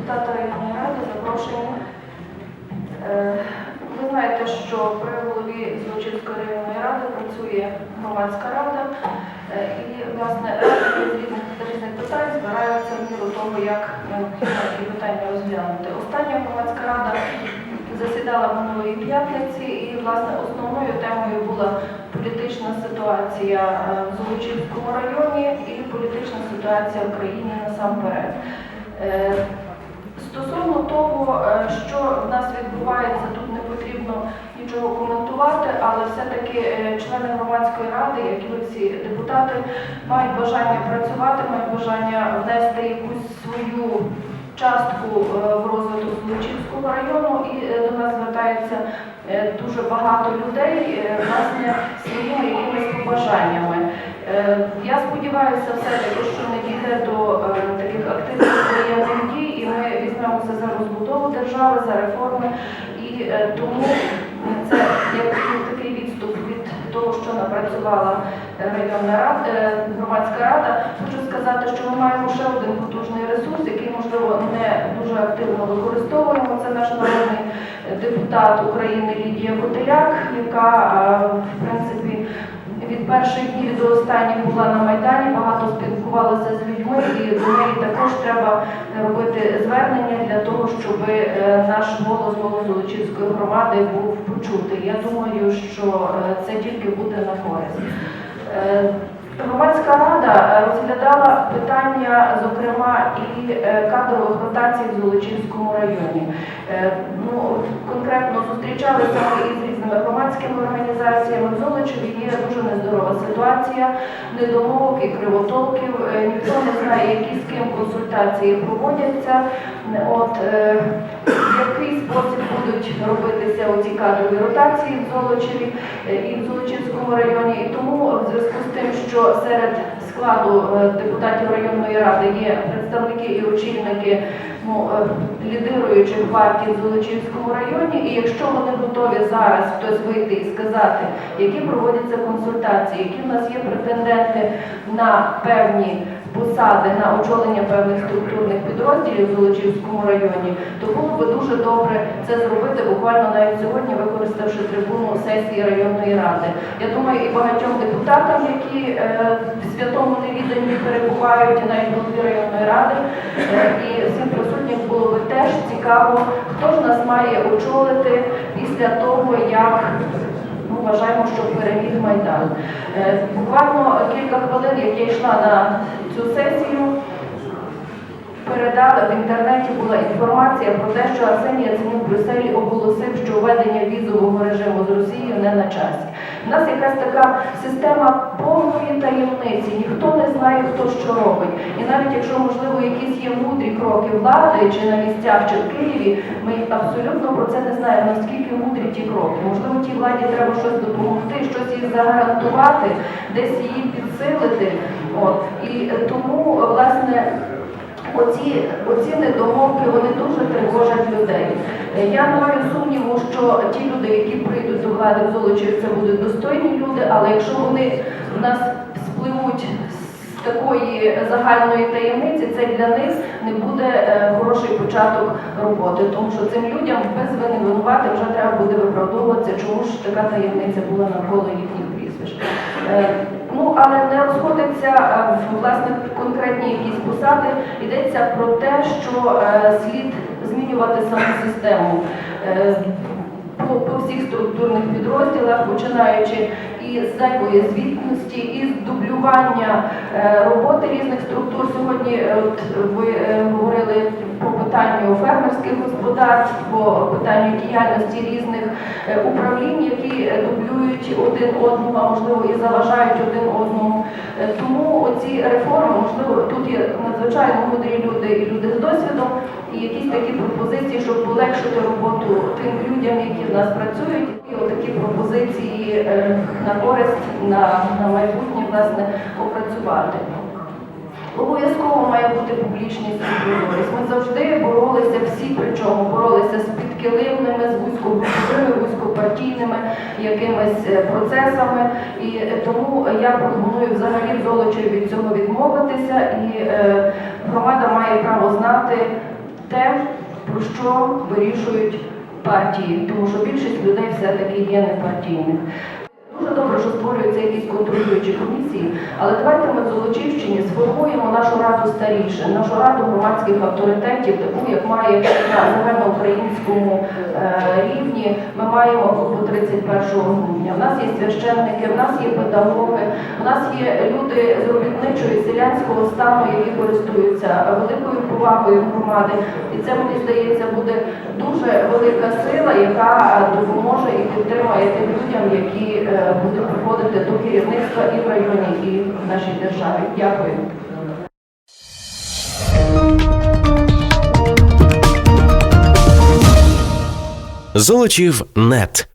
депутата районної ради запрошені. Е, Ви знаєте, що при голові Злочинської районної ради працює громадська рада, е, і власне з різних питань збираються в міру того, як ті питання розглянути. Остання громадська рада засідала минулої п'ятниці, і власне основною темою була політична ситуація е, в Золочівському районі і політична ситуація в країні насамперед. Е, Стосовно того, е, що в нас відбувається, тут не потрібно нічого коментувати, але все-таки е, члени громадської ради, як і всі депутати, мають бажання працювати, мають бажання внести якусь свою частку е, в розвиток Злочинського району, і е, до нас звертається дуже багато людей, власне, своїми якимись побажаннями. Я сподіваюся все-таки, що не дійде до таких активних воєнних дій, і ми візьмемося за держави, за реформи. І е, тому це як такий відступ від того, що напрацювала е, районна рада, е, громадська рада. Хочу сказати, що ми маємо ще один потужний ресурс, який можливо не дуже активно використовуємо. Це наш народний депутат України Лідія Котеляк, яка е, в принципі від перших днів до останніх була на Майдані, багато спілкувалася і до неї також треба робити звернення для того, щоб е, наш голос, голос Золочівської громади був почутий. Я думаю, що е, це тільки буде на користь. Е, Громадська рада е, розглядала питання, зокрема, і е, кадрових ротацій в Золочівському районі. Е, Ну, конкретно зустрічалися ми із різними громадськими організаціями. В Золочеві є дуже нездорова ситуація, недомовок і кривотолків. Е, Ніхто не знає, які з ким консультації проводяться. От е, в який спосіб будуть робитися оці кадрові ротації в Золочеві е, і в Золочівському районі. І тому в зв'язку з тим, що серед складу е, депутатів районної ради є представники і очільники ну, е, лідируючих партій в Золочівському районі, і якщо вони готові зараз хтось вийти і сказати, які проводяться консультації, які в нас є претенденти на певні посади, на очолення певних структурних підрозділів в Золочівському районі, то було би дуже добре це зробити буквально навіть сьогодні, використавши трибуну сесії районної ради. Я думаю, і багатьом депутатам, які е, в святому невіданні перебувають, навіть голові районної ради, е, і всім присутнім було би теж цікаво, хто ж нас має очолити після того, як вважаємо, що переміг Майдан. Е, Буквально кілька хвилин, як я йшла на цю сесію, передала в інтернеті була інформація про те, що Арсеній Яценюк в Брюсселі оголосив, що введення візового режиму з Росією не на часі. У нас якась така система повної таємниці, ніхто не знає, хто що робить. І навіть якщо, можливо, якісь є мудрі кроки влади, чи на місцях, чи в Києві, ми абсолютно про це не знаємо, наскільки мудрі ті кроки. Можливо, тій владі треба щось допомогти, щось їй загарантувати, десь її підсилити. От. І тому, власне, Оці, оці недомовки вони дуже тривожать людей. Е, Я маю сумніву, що ті люди, які прийдуть до влади в Золочів, це будуть достойні люди, але якщо вони в нас спливуть з такої загальної таємниці, це для них не буде е, хороший початок роботи, тому що цим людям без вини винувати вже треба буде виправдовуватися, чому ж така таємниця була навколо їхніх прізвищ. Ну, але не розходиться е, власне конкретні якісь посади. Йдеться про те, що е, слід змінювати саму систему. Е, по, по всіх структурних підрозділах, починаючи із зайвої звітності, із дублювання роботи різних структур. Сьогодні от ви говорили питанню фермерських господарств, по питанню діяльності різних е, управлінь, які е, дублюють один одного, а можливо і заважають один одному. Е, Тому оці реформи, можливо, тут є надзвичайно мудрі люди і люди з досвідом, і якісь такі пропозиції, щоб полегшити роботу тим людям, які в нас працюють, і отакі пропозиції на користь на, на майбутнє власне опрацювати. Обов'язково має бути публічність і прозорість. Ми завжди боролися всі, причому боролися з підкилимними, з вузькогруповими, вузькопартійними якимись е, процесами. І тому я пропоную взагалі в Золочеві від цього відмовитися, і е, громада має право знати те, про що вирішують партії, тому що більшість людей все-таки є непартійних. Дуже добре, що створюються якісь контролюючі комісії, але давайте ми в Золочівщині сформуємо нашу раду старіше, нашу раду громадських авторитетів, таку, як має на загальноукраїнському е, рівні. Ми маємо по 31 грудня. У нас є священники, у нас є педагоги, у нас є люди з робітничого і селянського стану, які користуються великою повагою громади. І це мені здається буде дуже велика сила, яка допоможе і підтримає тим людям, які е, будуть приходити до керівництва і в районі, і в нашій державі. Дякую. Золочів нет.